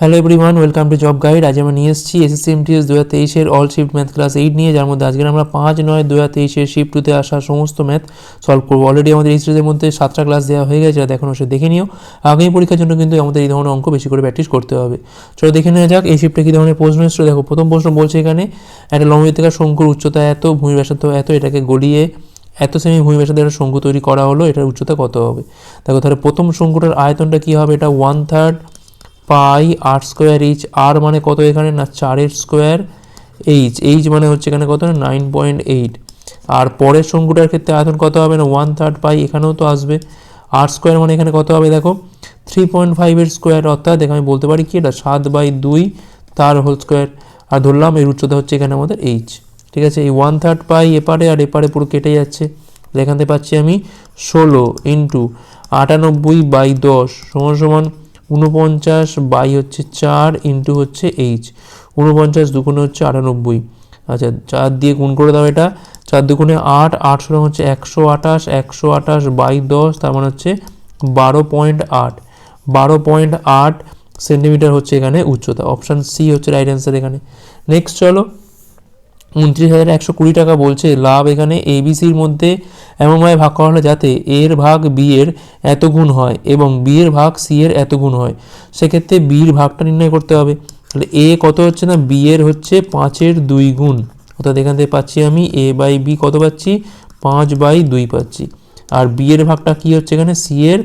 Hello everyone welcome to job guide আজ আমরা নিয়ে এসেছি এসএসসি এমটিএস দু হাজার তেইশের all shift math class eight নিয়ে, যার মধ্যে আজকে আমরা পাঁচ নয় দু হাজার তেইশের শিফট টুতে আসা সমস্ত ম্যাথ সলভ করব। অলরেডি আমাদের এই সিরিজের মধ্যে সাতটা ক্লাস দেওয়া হয়ে গেছে যাতে এখনও সে দেখে নিও। আগামী পরীক্ষার জন্য কিন্তু আমাদের এই ধরনের অঙ্ক বেশি করে প্র্যাকটিস করতে হবে। চলো দেখে নেওয়া যাক, এই শিফটে কী ধরনের প্রশ্ন এসেছিল দেখো, প্রথম প্রশ্ন বলছে এখানে, একটা লম্বিতাকার শঙ্কুর উচ্চতা এত, ভূমি ব্যাসার্ধ এত, এটাকে গলিয়ে এত সেমি ভূমি ব্যাসার্ধের একটা শঙ্কু তৈরি করা হলো, এটার উচ্চতা কত হবে? দেখো, তাহলে প্রথম শঙ্কুটার আয়তনটা কী হবে? এটা one third pi r square h আর মানে কত এখানে? না, চারের স্কোয়ার এইচ এইচ মানে হচ্ছে এখানে কত? নাইন পয়েন্ট এইট আর পরের শঙ্কুটার ক্ষেত্রে আয়তন কত হবে? না ওয়ান থার্ড পাই, এখানেও তো আসবে। আর স্কোয়ার মানে এখানে কত হবে? দেখো থ্রি পয়েন্ট ফাইভের স্কোয়ার অর্থাৎ দেখো, আমি বলতে পারি কি? এটা সাত বাই দুই, তার হোল স্কোয়ার আর ধরলাম, এর উচ্চতা হচ্ছে এখানে আমাদের এইচ ঠিক আছে? এই ওয়ান থার্ড পাই এপারে আর এপারে পুরো কেটে যাচ্ছে। এখান থেকে পাচ্ছি আমি ষোলো ইন্টু আটানব্বই বাই দশ, সমান সমান উনপঞ্চাশ বাই হচ্ছে চার ইন্টু হচ্ছে এইচ। উনপঞ্চাশ দুগুণে হচ্ছে আটানব্বই। আচ্ছা চার দিয়ে গুণ করে দাও এটা। চার দুগুণে আট আট সমান হচ্ছে একশো আঠাশ একশো আঠাশ বাই দশ, তার মানে হচ্ছে বারো পয়েন্ট আট। বারো পয়েন্ট আট সেন্টিমিটার হচ্ছে এখানে উচ্চতা। অপশান সি হচ্ছে রাইট অ্যান্সার এখানে। নেক্সট চলো। উনত্রিশ হাজার একশো কুড়ি টাকা বলছে, লাভ এখানে এবিসির মধ্যে এমনভাবে ভাগ করা হলো যাতে এর ভাগ বি এর এত গুণ হয় এবং বি এর ভাগ সি এর এত গুণ হয়, সেক্ষেত্রে বির ভাগটা নির্ণয় করতে হবে। তাহলে এ কত হচ্ছে না? বি এর হচ্ছে পাঁচের দুই গুণ। অর্থাৎ এখান থেকে পাচ্ছি আমি এ বাই বি কত পাচ্ছি? পাঁচ বাই দুই পাচ্ছি। আর বি এর ভাগটা কী হচ্ছে এখানে? সি এর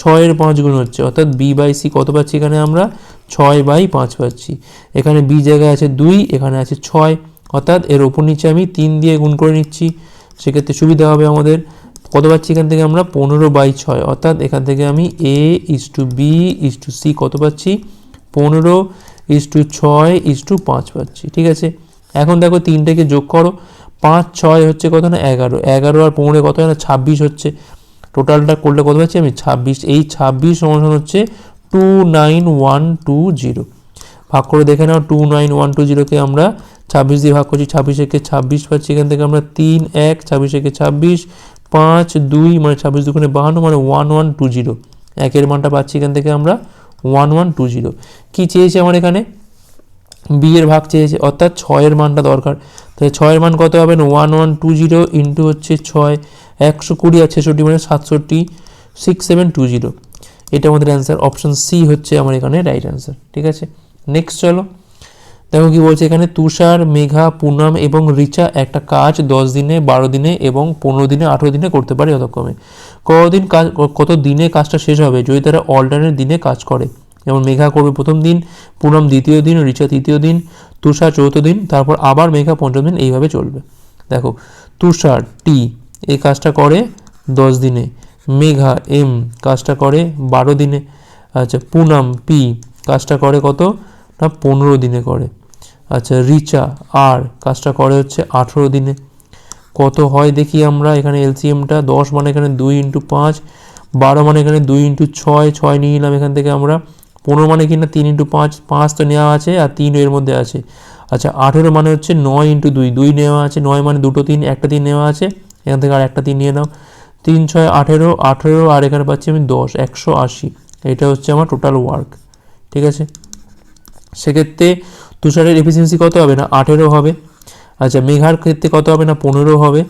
ছয়ের পাঁচ গুণ হচ্ছে। অর্থাৎ বি বাই সি কত পাচ্ছি এখানে আমরা? ছয় বাই পাঁচ পাচ্ছি। এখানে বি জায়গায় আছে দুই, এখানে আছে ছয়। অর্থাৎ এর ওপর নিচে আমি তিন দিয়ে গুণ করে নিচ্ছি। সেক্ষেত্রে সুবিধা হবে আমাদের। কত পাচ্ছি এখান থেকে আমরা? পনেরো বাই ছয়। অর্থাৎ এখান থেকে আমি A is to B is to C কত পাচ্ছি? পনেরো ইস টু ছয় ইস টু পাঁচ পাচ্ছি। ঠিক আছে? এখন দেখো তিনটেকে যোগ করো। পাঁচ, ছয় হচ্ছে কত না? এগারো। এগারো আর পনেরো কত না? ছাব্বিশ হচ্ছে। টোটালটা করলে কত পাচ্ছি আমি? ছাব্বিশ। এই ছাব্বিশ সমান হচ্ছে two nine one two zero ভাগ করে দেখে নাও টু নাইন ওয়ান টু জিরোকে আমরা ছাব্বিশ দিয়ে ভাগ করছি, ছাব্বিশ একে ছাব্বিশ পাচ্ছি এখান থেকে আমরা তিন, এক, ছাব্বিশ একে ছাব্বিশ, পাঁচ, দুই মানে ছাব্বিশ দুগুণে বাহান্ন মানে ওয়ান ওয়ান, টু, জিরো। একের মানটা পাচ্ছি এখান থেকে আমরা ওয়ান ওয়ান, টু, জিরো। কী চেয়েছে আমার এখানে? বি এর ভাগ চেয়েছে, অর্থাৎ ছয়ের মানটা দরকার। তাহলে ছয়ের মান কত হবে? One one, two, zero into হচ্ছে ছয়, একশো কুড়ি আর ছেষট্টি মানে সাতষট্টি, সিক্স, সেভেন, টু, জিরো। এটা আমাদের অ্যান্সার, অপশন সি হচ্ছে আমার এখানে রাইট অ্যান্সার, ঠিক আছে? নেক্সট চলো। দেখো কি বলছে, এখানে তুষার, মেঘা, পুনম এবং রিচা একটা কাজ দশ দিনে, বারো দিনে এবং পনেরো দিনে, আঠেরো দিনে করতে পারে যথাক্রমে। কতদিন কাজ, কত দিনে কাজটা শেষ হবে? যদি তারা অল্টারনেট দিনে কাজ করে, যেমন মেঘা করবে প্রথম দিন, পুনম দ্বিতীয় দিন, রিচা তৃতীয় দিন, তুষার চৌথ দিন, তারপর আবার মেঘা পঞ্চম দিন, এইভাবে চলবে। দেখো, তুষার টি এই কাজটা করে দশ দিনে, মেঘা এম কাজটা করে বারো দিনে আচ্ছা পুনম পি কাজটা করে কত? না, পনেরো দিনে করে। আচ্ছা রিচা, আর কাজটা করে হচ্ছে আঠেরো দিনে। কত হয় দেখি আমরা, এখানে এলসিএমটা দশ মানে এখানে দুই ইন্টু পাঁচ, বারো মানে এখানে দুই ইন্টু ছয় ছয় নিয়ে নিলাম এখান থেকে আমরা, পনেরো মানে কিনা তিন ইন্টু পাঁচ পাঁচ তো নেওয়া আছে আর তিন এর মধ্যে আছে। আচ্ছা আঠেরো মানে হচ্ছে নয় ইন্টু দুই দুই নেওয়া আছে, নয় মানে দুটো তিন, একটা তিন নেওয়া আছে, এখান থেকে আর একটা তিন নিয়ে নাও। তিন, ছয়, আঠেরো আঠেরো আর এখানে পাচ্ছি আমি দশ, একশো আশি, এটা হচ্ছে আমার টোটাল ওয়ার্ক ঠিক আছে? সেক্ষেত্রে তুষারের এফিসিয়েন্সি কত হবে না আঠেরো হবে? আচ্ছা মেঘার ক্ষেত্রে কত হবে না পনেরো হবে?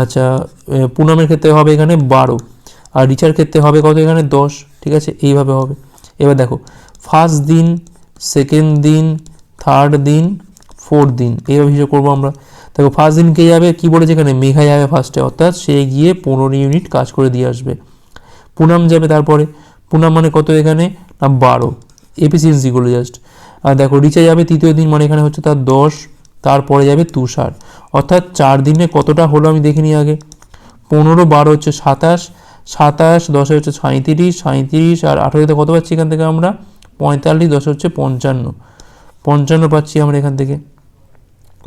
আচ্ছা পুনমের ক্ষেত্রে হবে এখানে বারো। আর রিচার ক্ষেত্রে হবে কত এখানে? দশ। ঠিক আছে, এইভাবে হবে। এবার দেখো ফার্স্ট দিন সেকেন্ড দিন থার্ড দিন ফোর্থ দিন, এইভাবে হিসেব করব আমরা। দেখো ফার্স্ট দিন কে যাবে? কী বলেছে এখানে? মেঘা যাবে ফার্স্টে অর্থাৎ সে গিয়ে পনেরো ইউনিট কাজ করে দিয়ে আসবে। পুনাম যাবে তারপরে। পুনাম মানে কত এখানে? না, বারো। এফিসিয়েন্সিগুলো জাস্ট আর দেখো রিচা যাবে তৃতীয় দিন মানে এখানে হচ্ছে তার দশ, তারপরে যাবে তুষার। অর্থাৎ চার দিনে কতটা হলো আমি দেখিনি আগে। পনেরো, বারো হচ্ছে সাতাশ সাতাশ, দশে হচ্ছে সাঁত্রিশ সাঁত্রিশ আর আঠেরোতে কত পাচ্ছি এখান থেকে আমরা? পঁয়তাল্লিশ, দশে হচ্ছে পঞ্চান্ন। পঞ্চান্ন পাচ্ছি আমরা এখান থেকে।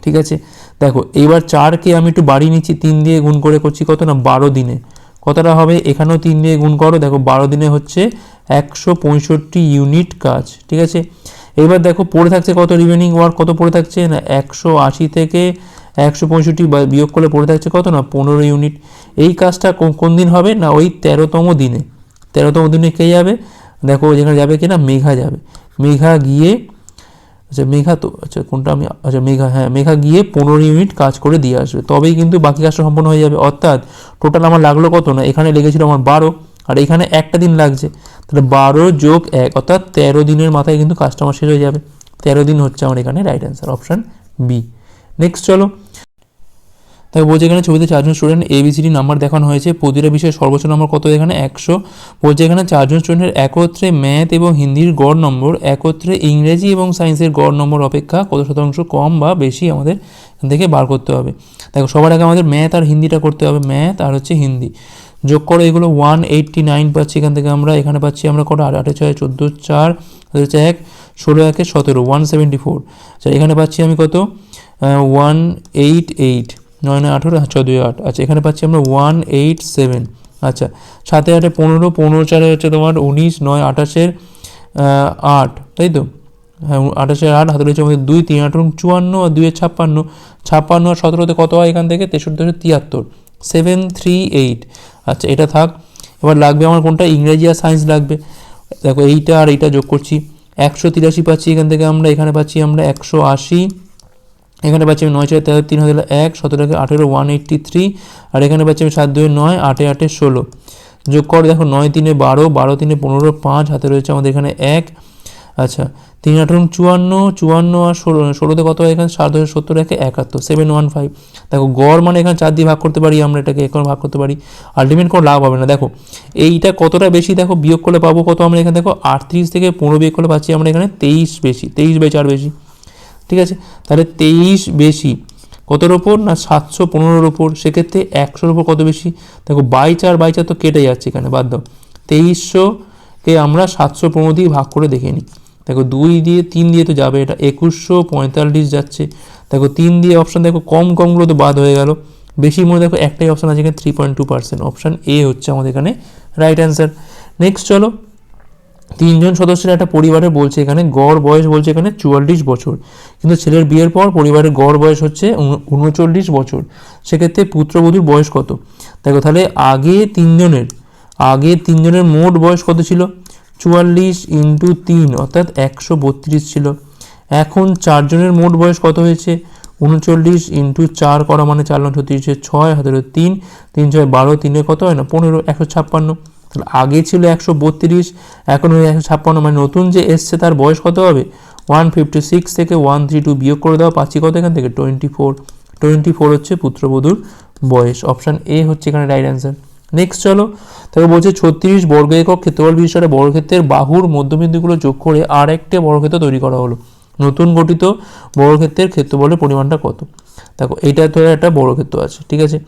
ঠিক আছে? দেখো এইবার চারকে আমি একটু বাড়িয়ে নিচ্ছি, তিন দিয়ে গুণ করে করছি কত না? বারো দিনে। কতটা হবে? এখানেও তিন দিয়ে গুণ করো। দেখো, বারো দিনে হচ্ছে একশো পঁয়ষট্টি ইউনিট কাজ, ঠিক আছে? এবার দেখো, পড়ে থাকছে কত রিমেনিং ওয়ার্ক কত পড়ে থাকছে? না, একশো আশি থেকে একশো পঁয়ষট্টি বিয়োগ করলে পড়ে থাকছে কত? না, পনেরো ইউনিট। এই কাজটা কোন দিন হবে? না, ওই তেরোতম দিনে। তেরোতম দিনে কে যাবে? দেখো, যেখানে যাবে কি না মেঘা যাবে। মেঘা গিয়ে আচ্ছা মেঘা তো আচ্ছা কোনটা আমি আচ্ছা মেঘা হ্যাঁ মেঘা গিয়ে পনেরো ইউনিট কাজ করে দিয়ে আসবে। তবেই কিন্তু বাকি কাজটা সম্পন্ন হয়ে যাবে। অর্থাৎ টোটাল আমার লাগল কত? না, এখানে লেগেছিল আমার বারো। আর এখানে একটা দিন লাগছে। তাহলে বারো যোগ এক, অর্থাৎ তেরো দিনের মাথায় কিন্তু কাজটা শেষ হয়ে যাবে। তেরো দিন হচ্ছে আমার এখানে right answer option B next চলো। তাই বলছে এখানে ছবিতে চারজন স্টুডেন্ট এবিসিডি নাম্বার দেখানো হয়েছে। প্রতিটা বিষয়ে সর্বোচ্চ নম্বর কত? এখানে একশো। বলছে এখানে চারজন স্টুডেন্টের একত্রে ম্যাথ এবং হিন্দির গড় নম্বর, একত্রে ইংরেজি এবং সায়েন্সের গড় নম্বর অপেক্ষা কত শতাংশ কম বা বেশি আমাদের থেকে বার করতে হবে। দেখো, সবার আগে আমাদের ম্যাথ আর হিন্দিটা করতে হবে। ম্যাথ আর হচ্ছে হিন্দি। যোগ করো, এগুলো ওয়ান এইটটি নাইন পাচ্ছি, এখান থেকে আমরা, এখানে পাচ্ছি আমরা কত আট, আটে ছয়, চোদ্দ, চার হচ্ছে এক, ষোলো, একে সতেরো ওয়ান সেভেন্টি ফোর আচ্ছা এখানে পাচ্ছি আমি কত? ওয়ান এইট এইট নয় নয়, আঠেরো ছয়, দুই, আট। আচ্ছা এখানে পাচ্ছি আমরা ওয়ান এইট সেভেন আচ্ছা সাথে আটে পনেরো পনেরো, চারে হচ্ছে তোমার উনিশ, নয়, আঠাশের আট, তাই তো? হ্যাঁ আঠাশের আট, হাতে রয়েছে আমাদের দুই, তিন আঠারো চুয়ান্ন, আর দুইয়ের ছাপ্পান্ন। ছাপ্পান্ন আর সতেরোতে কত হয় এখান থেকে? তেষট্টি হচ্ছে তিয়াত্তর। সেভেন থ্রি এইট আচ্ছা এটা থাক। এবার লাগবে আমার কোনটা? ইংরেজি আর সায়েন্স লাগবে। দেখো, এইটা আর এইটা যোগ করছি। একশো তিরাশি পাচ্ছি এখান থেকে আমরা, এখানে পাচ্ছি আমরা একশো আশি। এখানে পাচ্ছি আমি নয় ছয় তেরো তিন হাজার এক সতেরোকে আঠেরো ওয়ান এইট্টি থ্রি আর এখানে পাচ্ছি আমি সাত দুই নয়, আটে আটে ষোলো। যোগ কর, দেখো, নয় তিনে বারো বারো তিনে পনেরো, পাঁচ, হাতে রয়েছে আমাদের এখানে এক। আচ্ছা তিন আঠারো চুয়ান্ন চুয়ান্ন আর ষোলো, ষোলোতে কত হয় এখানে? সাত হাজার সত্তর একে একাত্তর সেভেন ওয়ান ফাইভ দেখো, গড় মানে এখানে চার দিয়ে ভাগ করতে পারি, আমরা এটাকে এখন ভাগ করতে পারি। আলটিমেট কোনো লাভ হবে না। দেখো, এইটা কতটা বেশি? দেখো, বিয়োগ করলে পাবো কত? আমরা এখানে দেখো, আটত্রিশ থেকে পনেরো বিয়োগ করলে পাচ্ছি আমরা এখানে তেইশ বেশি, তেইশ বাই চার বেশি। ঠিক আছে? তাহলে তেইশ বেশি কতর ওপর না, সাতশো পনেরোর ওপর সেক্ষেত্রে একশোর ওপর কত বেশি? দেখো, বাই চার বাই চার তো কেটে যাচ্ছে এখানে দাও। তেইশশোকে আমরা সাতশো পনেরো দিয়ে ভাগ করে দেখে নিই। দেখো দুই দিয়ে, তিন দিয়ে তো যাবে, এটা একুশশো পঁয়তাল্লিশ যাচ্ছে। দেখো তিন দিয়ে অপশান দেখো কম কমগুলো তো বাদ হয়ে গেল। বেশি মনে দেখো একটাই অপশান আছে এখানে three point two percent option A হচ্ছে আমাদের এখানে রাইট অ্যান্সার নেক্সট চলো, তিনজন সদস্যের একটা পরিবারে বলছে এখানে, গড় বয়স বলছে এখানে চুয়াল্লিশ বছর। কিন্তু ছেলের বিয়ের পর পরিবারের গড় বয়স হচ্ছে উন- উনচল্লিশ বছর। সেক্ষেত্রে পুত্রবধূর বয়স কত? দেখো তাহলে আগে তিনজনের আগে তিনজনের মোট বয়স কত ছিল? চুয়াল্লিশ ইন্টু তিন, অর্থাৎ একশো বত্রিশ ছিল। এখন চারজনের মোট বয়স কত হয়েছে? উনচল্লিশ ইন্টু চার করা মানে চার লক্ষ ছত্রিশে ছয়, হাতের তিন তিন ছয় বারো, তিনে কত হয় না? পনেরো, একশো ছাপ্পান্ন। তাহলে আগে ছিল একশো বত্রিশ, এখন হয়ে একশো ছাপ্পান্ন মানে নতুন যে এসছে তার বয়স কত হবে? ওয়ান ফিফটি সিক্স থেকে ওয়ান থ্রি টু বিয়োগ করে দেওয়া পাচ্ছি কত এখান থেকে? Twenty four. টোয়েন্টি ফোর হচ্ছে পুত্রবধূর বয়স। অপশান এ হচ্ছে এখানে রাইট অ্যান্সার নেক্সট চলো। তারপর বলছে ছত্রিশ বর্গ একক ক্ষেত্রফল বিশিষ্ট বর্গক্ষেত্রের বাহুর মধ্যবিন্দুগুলো যোগ করে আর একটা বর্গক্ষেত্র তৈরি করা হলো। নতুন গঠিত বর্গক্ষেত্রের ক্ষেত্রফলের পরিমাণটা কত? দেখো, এইটা তো একটা বর্গক্ষেত্র আছে, ঠিক আছে?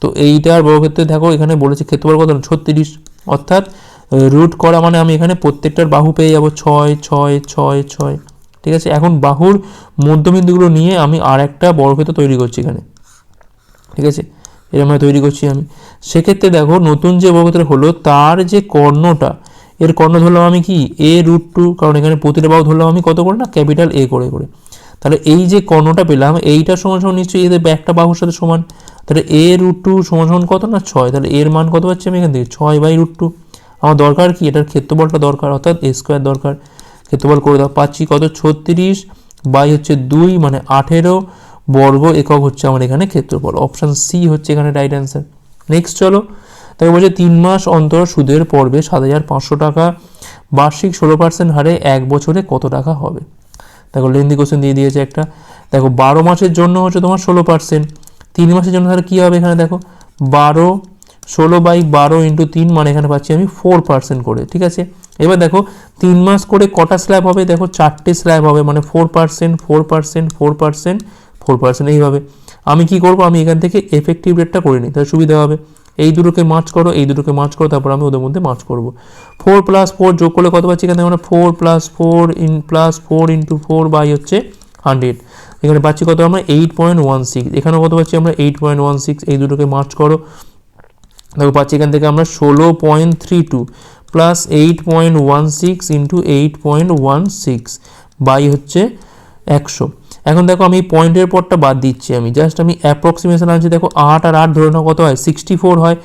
তো এইটার বর্গক্ষেত্রে দেখো, এখানে বলেছে ক্ষেত্রফল কত? ছত্রিশ। অর্থাৎ রুট করা মানে আমি এখানে প্রত্যেকটার বাহু পেয়ে যাব ছয় ছয় ছয় ছয়। ঠিক আছে? এখন বাহুর মধ্যবিন্দুগুলো নিয়ে আমি আর একটা বর্গক্ষেত্র তৈরি করছি এখানে। ঠিক আছে? এরকম ভাবে তৈরি করছি আমি। সেক্ষেত্রে দেখো, নতুন যে বর্গক্ষেত্র হলো, তার যে কর্ণটা, এর কর্ণ ধরলাম আমি কি? এ রুট টু কারণ এখানে প্রতিটা বাহু ধরলাম আমি কত করে না? ক্যাপিটাল এ করে করে। তাহলে এই যে কর্ণটা পেলাম, এইটা সমান সমান নিশ্চয়ই এদের একটা বাহুর সাথে সমান। তাহলে এ রুট টু সমান সমান কত না? ছয়। তাহলে এর মান কত পাচ্ছি আমি এখান থেকে? ছয় বাই রুট টু আমার দরকার কি? এটার ক্ষেত্রফলটা দরকার, অর্থাৎ এ স্কোয়ার দরকার। ক্ষেত্রফল করে দাও, পাচ্ছি কত? ছত্রিশ বাই হচ্ছে দুই মানে আঠেরো। বর্গ একক হচ্ছে আমার এখানে ক্ষেত্রফল। অপশান সি হচ্ছে এখানে রাইট অ্যান্সার নেক্সট চলো। তাকে বলছে, তিন মাস অন্তর সুদের পর্বে সাত হাজার পাঁচশো টাকা বার্ষিক ষোলো পার্সেন্ট হারে এক বছরে কত টাকা হবে? দেখো লেন্দি কোশ্চেন দিয়ে দিয়েছে একটা। দেখো, বারো মাসের জন্য হচ্ছে তোমার ষোলো পার্সেন্ট তিন মাসের জন্য তাহলে কী হবে এখানে দেখো? বারো, ষোলো বাই বারো ইন্টু তিন মানে এখানে পাচ্ছি আমি ফোর পার্সেন্ট করে, ঠিক আছে? এবার দেখো, তিন মাস করে কটা স্ল্যাব হবে? দেখো, চারটে স্ল্যাব হবে মানে four percent four percent four percent four percent এইভাবে। আমি কি করব? আমি এখান থেকে এফেক্টিভ রেটটা করে নিই, তাহলে সুবিধা হবে। এই দুটোকে মার্চ করো, এই দুটোকে মার্চ করো, তারপর আমি ওদের মধ্যে মার্চ করব। ফোর প্লাস ফোর যোগ করলে কত পাচ্ছি? এখানে আমরা four plus four in plus four into four by হচ্ছে হান্ড্রেড এখানে পাচ্ছি কত আমরা? এইট পয়েন্ট ওয়ান সিক্স এখানেও কত পাচ্ছি আমরা? এইট পয়েন্ট ওয়ান সিক্স এই দুটোকে মার্চ করো। দেখো পাচ্ছি এখান থেকে আমরা ষোলো point three two plus eight point one six into eight point one six by হচ্ছে একশো। এখন দেখো আমি পয়েন্টের পরটা বাদ দিচ্ছি আমি। জাস্ট আমি অ্যাপ্রক্সিমেশন আনছি, দেখো আট আর আট ধরে নাও কত হয়? সিক্সটি ফোর হয়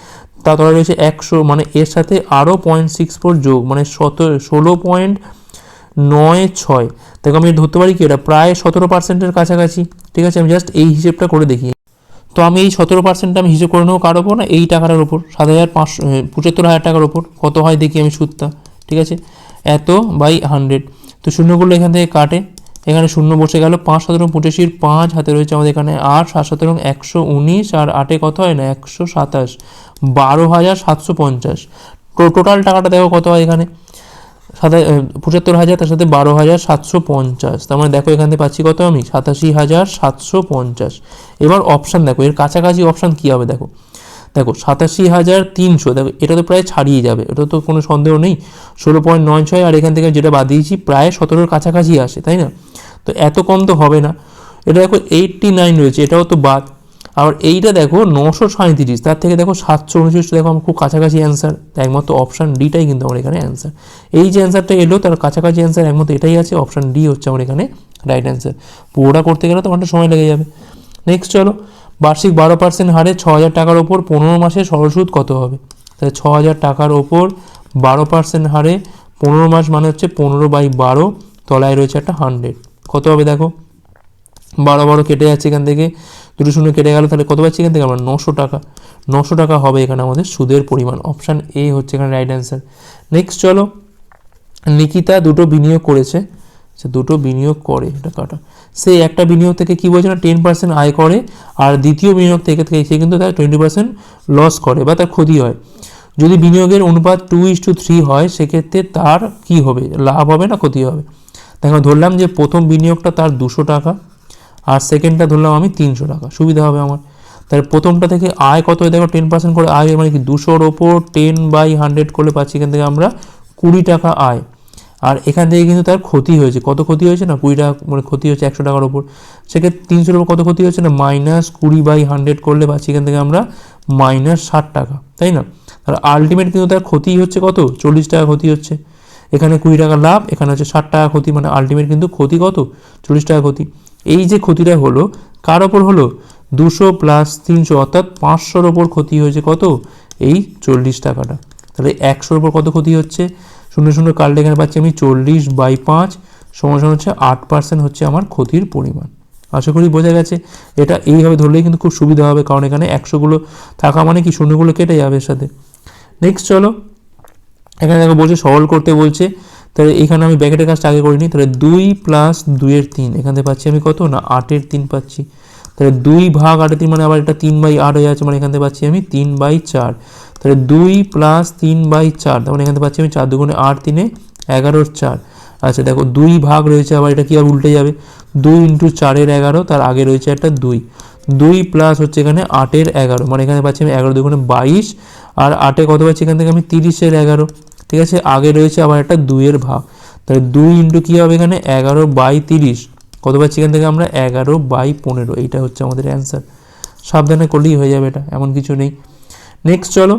তারপরে রয়েছে একশো মানে এর সাথে আরও পয়েন্ট সিক্স ফোর যোগ মানে সতেরো, ষোলো পয়েন্ট নয় ছয়। দেখো আমি ধরতে পারি কি? এটা প্রায় সতেরো পার্সেন্টের কাছাকাছি, ঠিক আছে? আমি জাস্ট এই হিসেবটা করে দেখি। তো আমি এই সতেরো পার্সেন্ট আমি হিসেব করে নেব কার ওপর না? এই টাকাটার ওপর, সাত হাজার পাঁচশো পঁচাত্তর হাজার টাকার ওপর। কত হয় দেখি আমি সুদটা, ঠিক আছে? এত বাই হান্ড্রেড তো শূন্যগুলো এখান থেকে কাটে এখানে শূন্য বসে গেল, পাঁচ সতেরো পঁচাশির পাঁচ হাতে রয়েছে আমাদের এখানে আট, সাত সতেরো একশো উনিশ, আর আটে কত হয় না? একশো সাতাশ। বারো হাজার সাতশো পঞ্চাশ। টোটাল টাকাটা দেখো কত হয় এখানে? সাতা পঁচাত্তর হাজার, তার সাথে বারো হাজার সাতশো পঞ্চাশ। তার মানে দেখো এখান থেকে পাচ্ছি কত আমি? সাতাশি হাজার সাতশো পঞ্চাশ। এবার অপশান দেখো, এর কাছাকাছি অপশান কী হবে দেখো? দেখো সাতাশি হাজার তিনশো, দেখো এটা তো প্রায় ছাড়িয়ে যাবে, এটা তো কোনো সন্দেহ নেই, ষোলো পয়েন্ট নয় ছয়, আর এখান থেকে যেটা বাদ দিয়েছি প্রায় সতেরোর কাছাকাছি আসে, তাই না? তো এত কম তো হবে না। এটা দেখো এইটটি নাইন রয়েছে, এটাও তো বাদ। আবার এইটা দেখো নশো সাঁত্রিশ তার থেকে দেখো সাতশো উনচল্লিশ, দেখো আমার খুব কাছাকাছি অ্যান্সার একমাত্র অপশান ডিটাই কিন্তু আমার এখানে অ্যান্সার এই যে অ্যান্সারটা এলো, তার কাছাকাছি অ্যান্সার একমাত্র এটাই আছে অপশান ডি হচ্ছে আমার এখানে রাইট অ্যান্সার পুরোটা করতে গেলে তো অনেকটা সময় লেগে যাবে। নেক্সট চলো বার্ষিক বারো পার্সেন্ট হারে ছ হাজার টাকার ওপর পনেরো মাসে সরল সুদ কত হবে? তাহলে ছ হাজার টাকার ওপর বারো পার্সেন্ট হারে পনেরো মাস মানে হচ্ছে পনেরো বাই বারো, তলায় রয়েছে একটা হান্ড্রেড কত হবে দেখো? বারো বারো কেটে যাচ্ছে এখান থেকে, দুটো শূন্য কেটে গেল, তাহলে কত পাচ্ছি এখান থেকে? আমরা নশো টাকা। নশো টাকা হবে এখানে আমাদের সুদের পরিমাণ। অপশান এ হচ্ছে এখানে রাইট অ্যান্সার নেক্সট চলো, নিকিতা দুটো বিনিয়োগ করেছে। সে দুটো বিনিয়োগ করে টাকাটা সে একটা বিনিয়োগ থেকে কী বলছে না টেন পার্সেন্ট আয় করে, আর দ্বিতীয় বিনিয়োগ থেকে থেকে সে কিন্তু তার টোয়েন্টি পার্সেন্ট লস করে বা তার ক্ষতি হয়। যদি বিনিয়োগের অনুপাত টু ইস টু থ্রি হয়, সেক্ষেত্রে তার কি হবে? লাভ হবে না ক্ষতি হবে? দেখো, ধরলাম যে প্রথম বিনিয়োগটা তার দুশো টাকা, আর সেকেন্ডটা ধরলাম আমি তিনশো টাকা। সুবিধা হবে আমার। তাহলে প্রথমটা থেকে আয় কত দেখো টেন পার্সেন্ট করে আয় মানে কি? দুশোর ওপর টেন বাই হান্ড্রেড করলে পাচ্ছি এখান থেকে আমরা কুড়ি টাকা আয়। আর এখান থেকে কিন্তু তার ক্ষতি হয়েছে। কত ক্ষতি হয়েছে না? কুড়ি টাকা মানে ক্ষতি হচ্ছে একশো টাকার ওপর। সেক্ষেত্রে তিনশোর ওপর কত ক্ষতি হচ্ছে না? মাইনাস কুড়ি বাই হান্ড্রেড করলে পাচ্ছি এখান থেকে আমরা মাইনাস ষাট টাকা, তাই না? আর আলটিমেট কিন্তু তার ক্ষতি হচ্ছে কত? চল্লিশ টাকা ক্ষতি হচ্ছে। এখানে কুড়ি টাকা লাভ, এখানে হচ্ছে ষাট টাকা ক্ষতি মানে আলটিমেট কিন্তু ক্ষতি কত? চল্লিশ টাকা ক্ষতি। এই যে ক্ষতিটা হলো, কার ওপর হলো? দুশো প্লাস তিনশো, অর্থাৎ পাঁচশোর ওপর ক্ষতি হয়েছে কত? এই চল্লিশ টাকাটা। তাহলে একশোর ওপর কত ক্ষতি হচ্ছে? শূন্য শূন্য কালটা এখানে পাচ্ছি আমি চল্লিশ বাই পাঁচ, সমান হচ্ছে আট পার্সেন্ট হচ্ছে আমার ক্ষতির পরিমাণ। আশা করি বোঝা গেছে। এটা এইভাবে ধরলেই কিন্তু খুব সুবিধা হবে, কারণ এখানে একশোগুলো থাকা মানে কি শূন্যগুলো কেটে যাবে এর সাথে। নেক্সট চলো। এখানে দেখো বলছে, সরল করতে বলছে। তাহলে এখানে আমি ব্যাকেটের কাজটা আগে করিনি। তাহলে দুই প্লাস দুইয়ের তিন, এখান থেকে পাচ্ছি আমি কত? না আটের তিন পাচ্ছি। তাহলে দুই ভাগ আটের তিন মানে আবার এটা তিন বাই আট হয়ে যাচ্ছে মানে এখান থেকে পাচ্ছি আমি তিন বাই চার। তাহলে দুই প্লাস তিন বাই চার, তার মানে এখান পাচ্ছি আমি চার দুগুণে আট তিনে এগারোর চার। আচ্ছা দেখো দুই ভাগ রয়েছে, আবার এটা কি আর উল্টে যাবে? দুই ইন্টু চারের এগারো, তার আগে রয়েছে একটা দুই। দুই প্লাস হচ্ছে এখানে আটের এগারো মানে এখানে পাচ্ছি আমি এগারো দুগুণে বাইশ, আর আটে কত পাচ্ছি এখান থেকে আমি তিরিশের এগারো। ঠিক আছে, আগে রয়েছে আবার একটা দুইয়ের ভাগ। তাহলে দুই ইন্টু কী হবে এখানে? এগারো বাই তিরিশ। কত পাচ্ছি এখান থেকে আমরা? এগারো বাই পনেরো, এইটা হচ্ছে আমাদের অ্যান্সার সাবধানে করলেই হয়ে যাবে এটা, এমন কিছু নেই। নেক্সট চলো।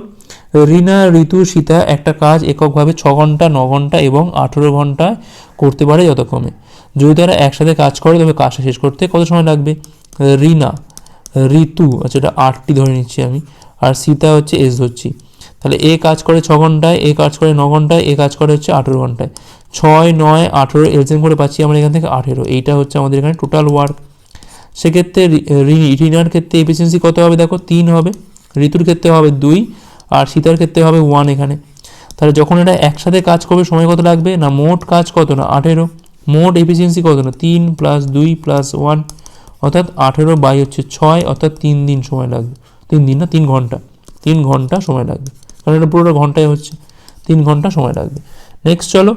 রিনা, ঋতু, সীতা একটা কাজ এককভাবে ছ ঘণ্টা, ন ঘণ্টা এবং আঠেরো ঘণ্টা করতে পারে যথাক্রমে। যদি তারা একসাথে কাজ করে, তবে কাজটা শেষ করতে কত সময় লাগবে? রিনা, ঋতু আচ্ছা এটা আটটি ধরে নিচ্ছি আমি, আর সীতা হচ্ছে এস ধরছি। তাহলে এ কাজ করে ছ ঘন্টায়, এ কাজ করে ন ঘন্টায়, এ কাজ করে হচ্ছে আঠেরো ঘন্টায়। ছয়, নয়, আঠেরো এলসিএম করে পাচ্ছি আমরা এখান থেকে আঠেরো। এইটা হচ্ছে আমাদের এখানে টোটাল ওয়ার্ক সেক্ষেত্রে রিনার ক্ষেত্রে এফিসিয়েন্সি কত হবে দেখো? তিন হবে। ঋতুর ক্ষেত্রে হবে দুই আর সীতার ক্ষেত্রে হবে ওয়ান এখানে। তাহলে যখন এটা একসাথে কাজ করবে, সময় কত লাগবে? না, মোট কাজ কত না? আঠেরো। মোট এফিসিয়েন্সি কত না? তিন প্লাস দুই প্লাস ওয়ান অর্থাৎ আঠেরো বাই হচ্ছে ছয়, অর্থাৎ তিন দিন সময় লাগবে। তিন দিন না, তিন ঘণ্টা। তিন ঘণ্টা সময় লাগবে। কারণ এটা পুরোটা ঘন্টায় হচ্ছে। তিন ঘণ্টা সময় লাগবে। নেক্সট চলো।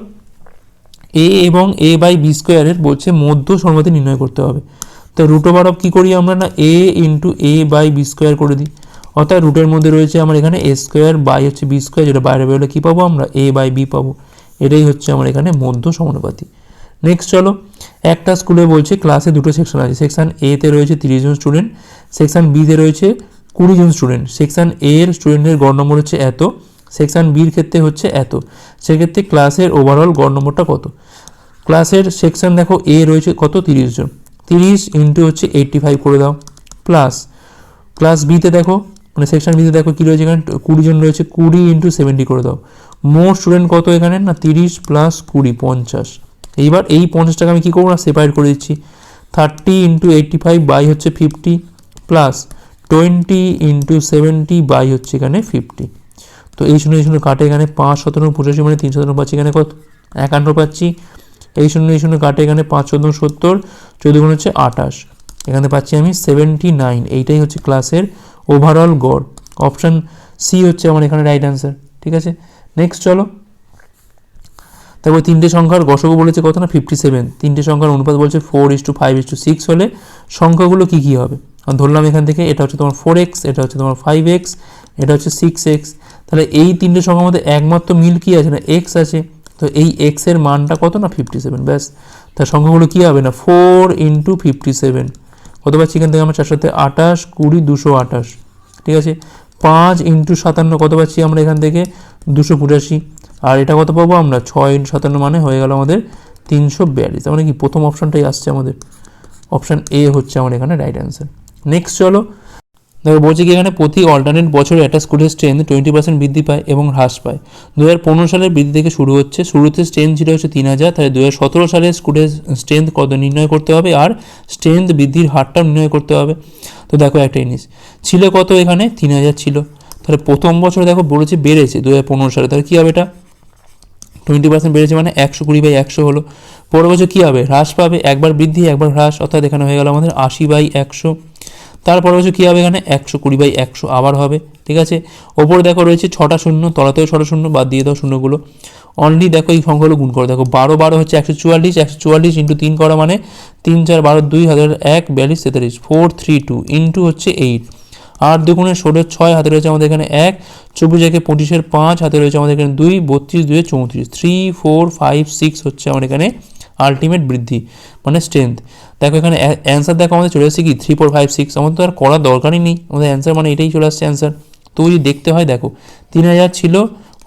এ এবং এ বাই বি স্কোয়ারের বলছে মধ্য সমাধি নির্ণয় করতে হবে। তো রুট ওভার অফ কী করি আমরা না? A into A by B square করে দিই। অর্থাৎ রুটের মধ্যে রয়েছে আমার এখানে এ স্কোয়ার বাই হচ্ছে বি স্কোয়ার যেটা বাইরে বেরোলে কী পাবো আমরা? এ বাই বি পাবো। এটাই হচ্ছে আমার এখানে মধ্য সমানুপাতি। নেক্সট চলো, একটা স্কুলে বলছে ক্লাসে দুটো সেকশন আছে। সেকশন এতে রয়েছে তিরিশ জন স্টুডেন্ট সেকশন বিতে রয়েছে কুড়ি জন স্টুডেন্ট সেকশন এ এর স্টুডেন্টের গড় নম্বর হচ্ছে এত সেকশন বির ক্ষেত্রে হচ্ছে এত। সেক্ষেত্রে ক্লাসের ওভারঅল গড় নম্বরটা কত? ক্লাসের সেকশন দেখো এ রয়েছে কত? তিরিশ জন। তিরিশ ইন্টু হচ্ছে এইট্টি ফাইভ করে দাও। প্লাস ক্লাস বিতে দেখো মানে সেকশন বিতে দেখো কী রয়েছে এখানে? কুড়ি জন রয়েছে, কুড়ি ইন্টু সেভেন্টি করে দাও। মোট স্টুডেন্ট কত এখানে? না, তিরিশ প্লাস কুড়ি, পঞ্চাশ। এইবার এই পঞ্চাশটাকে আমি কী করব না? সেপারেট করে দিচ্ছি। Thirty into eighty five by হচ্ছে fifty plus twenty into seventy by হচ্ছে এখানে ফিফটি তো এই শূন্য এই শূন্য কাটে এখানে পাঁচ সতেরো পঁচাশি মানে তিন সতেরো পাচ্ছি এখানে কত? একান্ন পাচ্ছি। এই শূন্য এই শূন্য কাটে এখানে পাঁচ চোদ্দ সত্তর, চোদ্দ গুণ হচ্ছে আঠাশ। এখানে পাচ্ছি আমি সেভেন্টি নাইন এইটাই হচ্ছে ক্লাসের ওভারঅল গড়। অপশান সি হচ্ছে আমার এখানে রাইট অ্যান্সার ঠিক আছে? নেক্সট চলো। তারপর তিনটে সংখ্যার গসগু বলেছে কত না? ফিফটি সেভেন তিনটে সংখ্যার অনুপাত বলছে four is to five is to six হলে সংখ্যাগুলো কী কী হবে? আর ধরলাম এখান থেকে, এটা হচ্ছে তোমার ফোর এক্স এটা হচ্ছে তোমার ফাইভ এক্স এটা হচ্ছে সিক্স এক্স তাহলে এই তিনটে সংখ্যার মধ্যে একমাত্র মিল কী আছে না? এক্স আছে। তো এই এক্সের মানটা কত না? ফিফটি সেভেন ব্যাস। তার সংখ্যাগুলো কী হবে না? ফোর ইন্টু ফিফটি সেভেন পাচ্ছি এখান থেকে আমরা চারশোতে আঠাশ, কুড়ি, দুশো আঠাশ। ঠিক আছে? পাঁচ ইন্টু সাতান্ন কত পাচ্ছি আমরা এখান থেকে? দুশো পঁচাশি। আর এটা কত পাবো আমরা? ছয় ইন্টু সাতান্ন মানে হয়ে গেল আমাদের তিনশো বিয়াল্লিশ। মানে কি? প্রথম অপশানটাই আসছে আমাদের। অপশান এ হচ্ছে আমার এখানে রাইট অ্যান্সার নেক্সট চলো দেখো বলছে কি এখানে প্রতি অল্টারনেট বছরে একটা স্কুলের স্ট্রেন্থ টোয়েন্টি পার্সেন্ট বৃদ্ধি পায় এবং হ্রাস পায়। দু হাজার পনেরো সালের বৃদ্ধি থেকে শুরু হচ্ছে। শুরুতে স্ট্রেন্থ ছিল হচ্ছে তিন হাজার, তাহলে দু হাজার সতেরো সালে স্কুলের স্ট্রেন্থ কত নির্ণয় করতে হবে? আর স্ট্রেন্থ বৃদ্ধির হারটাও নির্ণয় করতে হবে। তো দেখো একটা জিনিস, ছিল কত এখানে? তিন হাজার ছিল। তাহলে প্রথম বছর দেখো বলেছে বেড়েছে দু হাজার পনেরো সালে, তাহলে কী হবে এটা? টোয়েন্টি পার্সেন্ট বেড়েছে মানে একশো কুড়ি বাই একশো হলো। পরের বছর কী হবে? হ্রাস পাবে। একবার বৃদ্ধি, একবার হ্রাস। অর্থাৎ এখানে হয়ে গেল আমাদের আশি বাই একশো। তারপরে বছর কী হবে এখানে? একশো কুড়ি বাই একশো আবার হবে, ঠিক আছে? ওপরে দেখো রয়েছে ছটা শূন্য, তলাতেও ছটা শূন্য, বাদ দিয়ে দাও শূন্যগুলো। অনলি দেখো এই সংখ্যাগুলো গুণ করো। দেখো বারো বারো হচ্ছে একশো চুয়াল্লিশ একশো চুয়াল্লিশ ইন্টু তিন করা মানে তিন চার বারো দুই হাজার এক, বিয়াল্লিশ তেতাল্লিশ, ফোর থ্রি টু ইন্টু হচ্ছে এইট। আট দুগুণে ষোলো ছয়, হাতে রয়েছে আমাদের এখানে এক, চব্বিশ একে পঁচিশের পাঁচ, হাতে রয়েছে আমাদের এখানে দুই, বত্রিশ দুয়ে চৌত্রিশ থ্রি ফোর ফাইভ সিক্স হচ্ছে আমার এখানে আলটিমেট বৃদ্ধি মানে স্ট্রেংথ দেখো এখানে অ্যান্সার দেখো আমাদের চলে আসছে কি? থ্রি ফোর ফাইভ সিক্স আমাদের তো আর করার দরকারই নেই। আমাদের অ্যান্সার মানে এটাই চলে আসছে অ্যান্সার তো যদি দেখতে হয়, দেখো, তিন হাজার ছিল,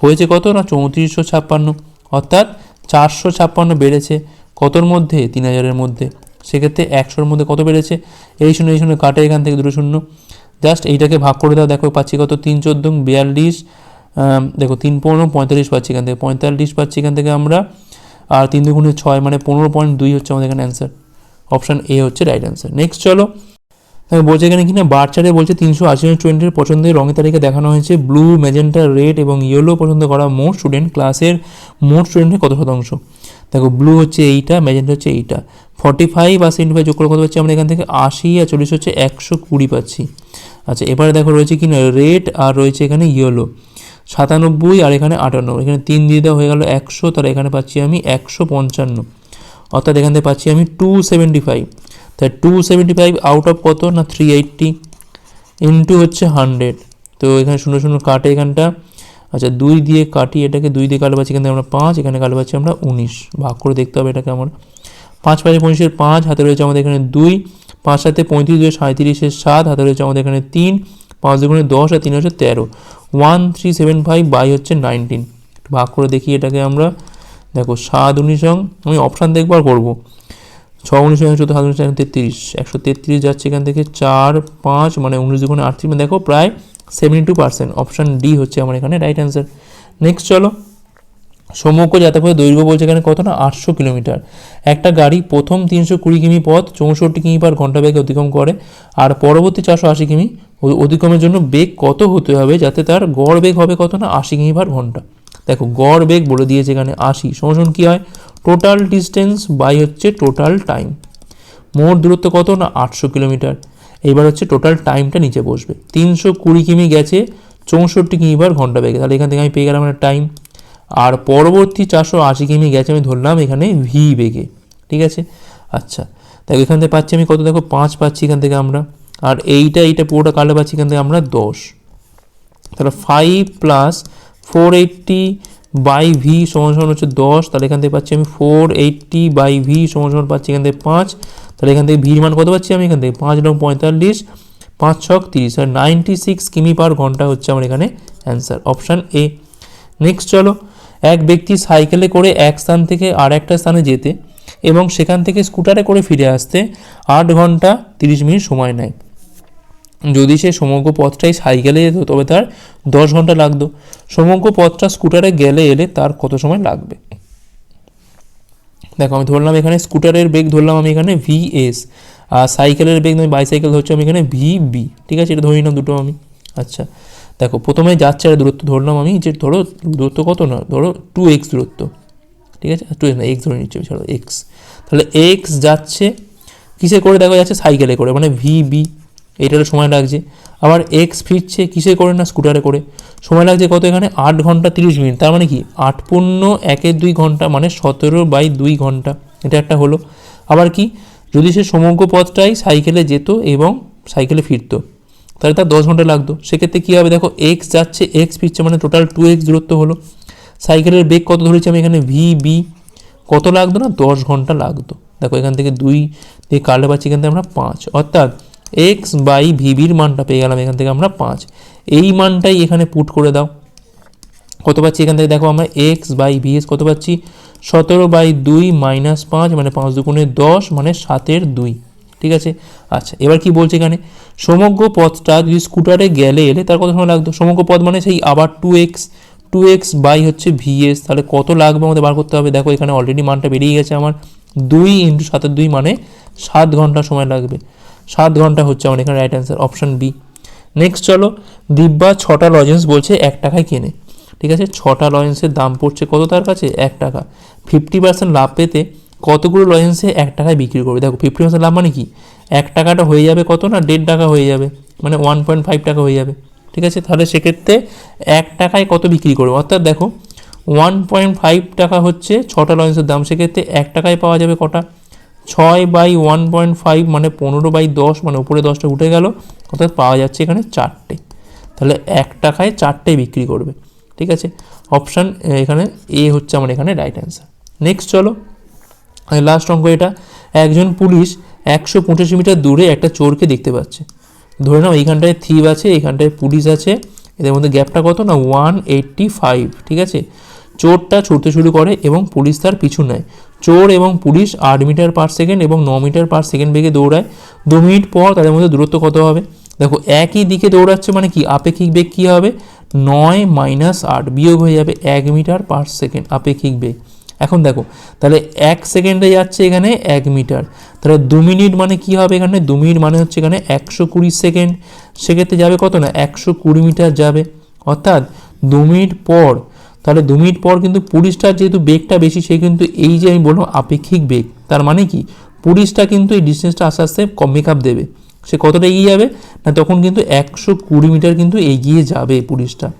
হয়েছে কত? না, চৌত্রিশশো ছাপ্পান্ন। অর্থাৎ চারশো ছাপ্পান্ন বেড়েছে। কতর মধ্যে? তিন হাজারের মধ্যে। সেক্ষেত্রে একশোর মধ্যে কত বেড়েছে? এই শূন্য এই শূন্য, কাটে এখান থেকে দুটো শূন্য। জাস্ট এইটাকে ভাগ করে দাও। দেখো, পাচ্ছি কত? তিন চোদ্দ, বিয়াল্লিশ দেখো, তিন পনেরো, পঁয়তাল্লিশ পাচ্ছি এখান থেকে। পঁয়তাল্লিশ পাচ্ছি এখান থেকে আমরা আর তিন দুগুণে ছয় মানে পনেরো পয়েন্ট দুই হচ্ছে আমাদের এখানে অ্যান্সার অপশান এ হচ্ছে রাইট অ্যান্সার নেক্সট চলো। দেখো বলছে এখানে কিনা বার চারে বলছে তিনশো আশি স্টুডেন্টের পছন্দের রঙের তালিকা দেখানো হয়েছে। ব্লু ম্যাজেন্টা রেড এবং ইয়েলো পছন্দ করা মোট স্টুডেন্ট ক্লাসের মোট স্টুডেন্টের কত শতাংশ? দেখো ব্লু হচ্ছে এইটা ম্যাজেন্টা হচ্ছে এইটা। ফর্টি ফাইভ আর সেভেন্টি ফাইভ যোগ করে কত পাচ্ছি আমরা এখান থেকে? আশি আর চল্লিশ হচ্ছে একশো কুড়ি পাচ্ছি। আচ্ছা এবারে দেখো রয়েছে কি না রেড আর রয়েছে এখানে ইয়েলো সাতানব্বই আর এখানে আটান্ন এখানে তিন দিয়ে দেওয়া হয়ে গেল একশো তাহলে এখানে পাচ্ছি আমি একশো পঞ্চান্ন। অর্থাৎ এখান থেকে পাচ্ছি আমি টু সেভেন্টি ফাইভ তাই two seventy five out of কত না থ্রি এইট্টি ইন্টু হচ্ছে হান্ড্রেড তো এখানে শূন্য শূন্য কাটে এখানটা। আচ্ছা দুই দিয়ে কাটি এটাকে দুই দিয়ে কালো পাচ্ছি এখান থেকে আমরা পাঁচ, এখানে কালো পাচ্ছি আমরা উনিশ। ভাগ করে দেখতে হবে এটাকে আমরা পাঁচ পাঁচে পঁচিশের পাঁচ, হাতে রয়েছে আমাদের এখানে দুই। পাঁচ সাথে পঁয়ত্রিশ দুই সাঁত্রিশের সাত, হাতে রয়েছে আমাদের এখানে তিন। পাঁচ দুগুণে দশ আর তিন হচ্ছে তেরো। One three seven five by হচ্ছে নাইনটিন ভাগ করে দেখি এটাকে আমরা। দেখো, সাত উনিশ অং, আমি অপশান দেখব আর করব। ছ উনিশ একশো সাত উনিশ তেত্রিশ। একশো তেত্রিশ যাচ্ছে এখান থেকে চার, পাঁচ মানে উনিশ দুগুণে আটত্রিশ। মানে দেখো, প্রায় seventy two percent option D হচ্ছে আমার এখানে রাইট অ্যান্সার নেক্সট চলো। সমগ্র যাতায়াতের দৈর্ঘ্য বলছে এখানে কত না আটশো কিলোমিটার। একটা গাড়ি প্রথম তিনশো কুড়ি কিমি পথ চৌষট্টি কিমি পার ঘণ্টা বেগে অতিক্রম করে, আর পরবর্তী চারশো আশি কিমি অতিক্রমের জন্য বেগ কত হতে হবে যাতে তার গড় বেগ হবে কত না? আশি কিমি পার ঘণ্টা দেখো, গড় বেগ বলে দিয়েছে এখানে আশি। সমান কী হয়? টোটাল ডিস্টেন্স বাই হচ্ছে টোটাল টাইম মোট দূরত্ব কত না? আটশো কিলোমিটার। এইবার হচ্ছে টোটাল টাইমটা নিচে বসবে। তিনশো কুড়ি কিমি গেছে চৌষট্টি কিমি পার ঘণ্টা বেগে। তাহলে এখান থেকে আমি পেয়ে গেলাম একটা টাইম আর পরবর্তী চারশো আশি কিমি গেছে, আমি ধরলাম এখানে ভি বেগে। ঠিক আছে? আচ্ছা। দেখো, এখান থেকে পাচ্ছি আমি কত? দেখো, পাঁচ পাচ্ছি এখান থেকে আমরা। আর এইটা এইটা পুরোটা কালো পাচ্ছি এখান থেকে আমরা দশ। তাহলে five plus four eighty by V সমান সমান হচ্ছে দশ, তাহলে এখান থেকে পাচ্ছি আমি ফোর এইট্টি বাই ভি সমান সমান পাচ্ছি এখান থেকে পাঁচ, তাহলে এখান থেকে ভির মান কত পাচ্ছি আমি? এখান থেকে পাঁচ নং পঁয়তাল্লিশ, পাঁচ ছক তিরিশ আর নাইনটি সিক্স কিমি পার ঘণ্টা হচ্ছে আমার এখানে অ্যান্সার অপশান এ নেক্সট চলো, এক ব্যক্তি সাইকেলে করে এক স্থান থেকে আর একটা স্থানে যেতে এবং সেখান থেকে স্কুটারে করে ফিরে আসতে আট ঘণ্টা তিরিশ মিনিট সময় নেয়। যদি সে সমগ্র পথটাই সাইকেলে যেত, তবে তার দশ ঘণ্টা লাগতো। সমগ্র পথটা স্কুটারে গেলে এলে তার কত সময় লাগবে? দেখো, আমি ধরলাম এখানে স্কুটারের বেগ, ধরলাম আমি এখানে ভি এস আর সাইকেলের বেগ আমি বাইসাইকেল, ধরছি আমি এখানে ভি বি ঠিক আছে, এটা ধরে নিলাম দুটো আমি। আচ্ছা দেখো, প্রথমে যাচ্ছে আর দূরত্ব, ধরলাম আমি যে ধরো দূরত্ব কত না, ধরো টু এক্স দূরত্ব। ঠিক আছে টু এক্স না, এক্স ধরে নিচ্ছি, ছাড়ো, এক্স। তাহলে এক্স যাচ্ছে, কিসে করে? দেখো, যাচ্ছে সাইকেলে করে মানে ভি বি এইটারও সময় লাগছে। আবার এক্স ফিরছে কিসে করে না? স্কুটারে করে। সময় লাগছে কত এখানে? আট ঘণ্টা তিরিশ মিনিট। তার মানে কি? আট পূর্ণ একের দুই ঘণ্টা মানে সতেরো বাই দুই ঘণ্টা। এটা একটা হলো। আবার কি? যদি সে সমগ্র পথটাই সাইকেলে যেত এবং সাইকেলে ফিরতো, তাহলে তার দশ ঘণ্টা লাগতো। সেক্ষেত্রে কী হবে? দেখো এক্স যাচ্ছে এক্স ফিরছে মানে টোটাল টু এক্স দূরত্ব হলো। সাইকেলের বেগ কত ধরেছি আমি এখানে? ভি বি কত লাগতো না? দশ ঘণ্টা লাগতো। দেখো, এখান থেকে দুই দিয়ে কাটলে পাচ্ছি এখান থেকে আমরা পাঁচ। অর্থাৎ এক্স বাই ভিবির মানটা পেয়ে গেলাম এখান থেকে আমরা পাঁচ। এই মানটাই এখানে পুট করে দাও। কত পাচ্ছি এখান থেকে? দেখো আমরা এক্স বাই ভিএস কত পাচ্ছি? সতেরো বাই দুই মাইনাস পাঁচ মানে পাঁচ দুগুণে দশ মানে সাতের দুই। ঠিক আছে? আচ্ছা এবার কি বলছে এখানে? সমগ্র পথটা যদি স্কুটারে গেলে, এলে তার কত সময় লাগতো? সমগ্র পথ মানে সেই আবার two X two X by হচ্ছে ভিএস তাহলে কত লাগবে আমাদের বার করতে হবে? দেখো এখানে অলরেডি মানটা বেরিয়ে গেছে আমার। দুই ইন্টু সাতের দুই মানে সাত ঘণ্টা সময় লাগবে। সাত ঘণ্টা হচ্ছে আমার এখানে right answer option B next চলো, দিব্যা ছটা লজেন্স বলছে এক টাকায় কেনে। ঠিক আছে? ছটা লজেন্সের দাম পড়ছে কত তার কাছে? এক টাকা। ফিফটি পার্সেন্ট লাভ পেতে কতগুলো লজেন্সে এক টাকায় বিক্রি করবে? দেখো ফিফটি পার্সেন্ট লাভ মানে কি? এক টাকাটা হয়ে যাবে কত না? দেড় টাকা হয়ে যাবে। মানে ওয়ান পয়েন্ট ফাইভ টাকা হয়ে যাবে। ঠিক আছে? তাহলে সেক্ষেত্রে এক টাকায় কত বিক্রি করবে? অর্থাৎ দেখো ওয়ান পয়েন্ট ফাইভ টাকা হচ্ছে ছটা লজেন্সের দাম। সেক্ষেত্রে এক টাকায় পাওয়া যাবে কটা? ছয় বাই ওয়ান পয়েন্ট ফাইভ মানে পনেরো বাই দশ মানে উপরে দশটা উঠে গেল অর্থাৎ পাওয়া যাচ্ছে এখানে চারটে। তাহলে এক টাকায় চারটে বিক্রি করবে, ঠিক আছে? অপশান এখানে এ হচ্ছে আমার এখানে রাইট অ্যান্সার নেক্সট চলো লাস্ট অঙ্ক এটা। একজন পুলিশ একশো পঁচাশি মিটার দূরে একটা চোরকে দেখতে পাচ্ছে। ধরে নাও, এইখানটায় থিপ আছে, এইখানটায় পুলিশ আছে, এদের মধ্যে গ্যাপটা কত? না ওয়ান এইট্টি ফাইভ ঠিক আছে? চোরটা ছুটতে শুরু করে এবং পুলিশ তার পিছু নেয়। চোর এবং পুলিশ আট মিটার পার সেকেন্ড এবং ন মিটার পার সেকেন্ড বেগে দৌড়ায়। দু মিনিট পর তাদের মধ্যে দূরত্ব কত হবে? দেখো, একই দিকে দৌড়াচ্ছে মানে কি? আপেক্ষিক বেগ কী হবে? নয় মাইনাস আট বিয়োগ হয়ে যাবে এক মিটার পার সেকেন্ড আপেক্ষিক বেগ। এখন দেখো, তাহলে এক সেকেন্ডে যাচ্ছে এখানে এক মিটার। তাহলে দু মিনিট মানে কি হবে এখানে? দু মিনিট মানে হচ্ছে এখানে একশো কুড়ি সেকেন্ড। সেক্ষেত্রে যাবে কত না? একশো কুড়ি মিটার যাবে। অর্থাৎ দু মিনিট পর তাহলে দু মিনিট পর কিন্তু পুলিশটার যেহেতু বেগটা বেশি, সে কিন্তু এই যে আমি বললাম আপেক্ষিক বেগ, তার মানে কি? পুলিশটা কিন্তু এই ডিস্টেন্সটা আস্তে আস্তে কম মেকআপ দেবে। সে কতটা এগিয়ে যাবে? না, তখন কিন্তু একশো কুড়ি মিটার কিন্তু এগিয়ে যাবে পুলিশটা।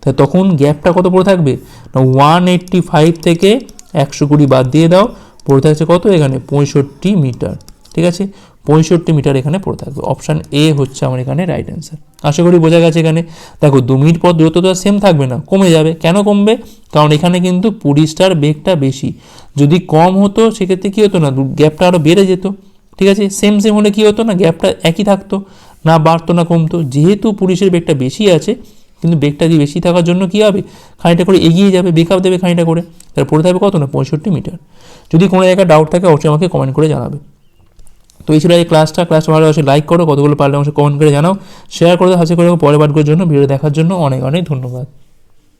তাই তখন গ্যাপটা কত পড়ে থাকবে? না ওয়ান এইট্টি ফাইভ থেকে একশো কুড়ি বাদ দিয়ে দাও। পড়ে থাকছে কত? এখানে পঁয়ষট্টি মিটার। ঠিক আছে? পঁয়ষট্টি মিটার এখানে পড়ে থাকবে। অপশান এ হচ্ছে আমার এখানে রাইট অ্যান্সার আশা করি বোঝা গেছে এখানে। দেখো, দু মিনিট পর দূরত্ব তো সেম থাকবে না, কমে যাবে। কেন কমবে? কারণ এখানে কিন্তু পুলিশটার বেগটা বেশি। যদি কম হতো, সেক্ষেত্রে কী হতো না? গ্যাপটা আরও বেড়ে যেত। ঠিক আছে? সেম সেম হলে কী হতো না? গ্যাপটা একই থাকতো। না বাড়তো, না কমতো। যেহেতু পুলিশের বেগটা বেশি আছে, কিন্তু বেগটা যদি বেশি থাকার জন্য কী হবে? খানিকটা করে এগিয়ে যাবে বেকআপ দেবে খানিকটা করে। তার পড়ে থাকবে কত না? পঁয়ষট্টি মিটার। যদি কোনো জায়গায় ডাউট থাকে, অবশ্যই আমাকে কমেন্ট করে জানাবে। তো এই ছিল এই ক্লাসটা ক্লাস ভালো অবশ্যই লাইক করো, কতগুলো পারলে অবশ্যই কমেন্ট করে জানাও শেয়ার করে হাসি করে পরের বারগুলোর জন্য, ভিডিও দেখার জন্য অনেক অনেক ধন্যবাদ।